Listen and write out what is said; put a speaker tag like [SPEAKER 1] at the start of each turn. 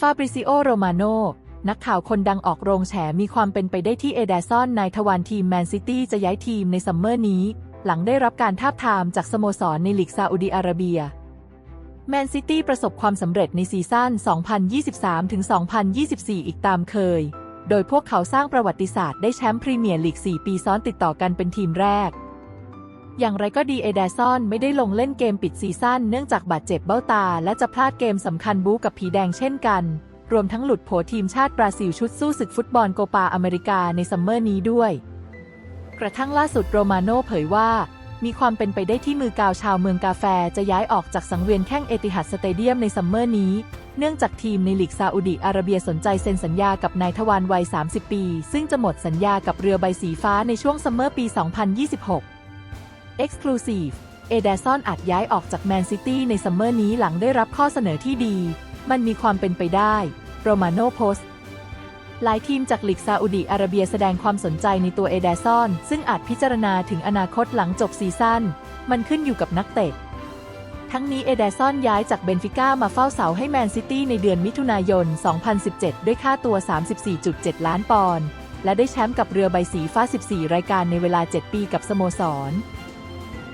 [SPEAKER 1] ฟาบริซิโอ โรมาโน นักข่าวคนดังออกโรงแฉมีความเป็นไปได้ที่เอเดซอนนายทวารทีมแมนซิตี้จะย้ายทีมในซัมเมอร์นี้ หลังได้รับการทาบทามจากสโมสรในลีกซาอุดีอาระเบีย แมนซิตี้ประสบความสำเร็จในซีซั่น 2023-2024 อีกตามเคย โดยพวกเขาสร้างประวัติศาสตร์ได้แชมป์พรีเมียร์ลีก 4 ปีซ้อนติดต่อกันเป็นทีมแรก อย่างไรก็ดีเอเดซอนไม่ได้ลงเล่นเกมปิดซีซั่นเนื่องจากบาดเจ็บเบ้าตา และจะพลาดเกมสำคัญบู๊กับผีแดงเช่นกัน รวมทั้งหลุดโผทีมชาติบราซิลชุดสู้ศึกฟุตบอลโกปาอเมริกาในซัมเมอร์นี้ด้วย กระทั่งล่าสุดโรมาโน่เผยว่า มีความเป็นไปได้ที่มือกาวชาวเมืองกาแฟจะย้ายออกจากสังเวียนแข้งเอติฮัดสเตเดียมในซัมเมอร์นี้เนื่องจากทีมในลีกซาอุดิอาระเบียสนใจเซ็นสัญญากับนายทวารวัย 30 ปี ซึ่งจะหมดสัญญากับเรือใบสีฟ้าในช่วงซัมเมอร์ปี 2026 Exclusive เอเดซอนอาจย้ายออกจากแมนซิตี้ในซัมเมอร์นี้หลังได้รับข้อเสนอที่ดี มันมีความเป็นไปได้โรมาโนโพสหลายทีมจากลีกซาอุดิอาระเบียแสดงความสนใจในตัวเอเดซอน ซึ่งอาจพิจารณาถึงอนาคตหลังจบซีซั่น มันขึ้นอยู่กับนักเตะ ทั้งนี้เอเดซอนย้ายจากเบนฟิก้ามาเฝ้าเสาให้แมนซิตี้ในเดือนมิถุนายน 2017 ด้วยค่าตัว 34.7 ล้านปอนด์ และได้แชมป์กับเรือใบสีฟ้า 14 รายการในเวลา 7 ปีกับสโมสร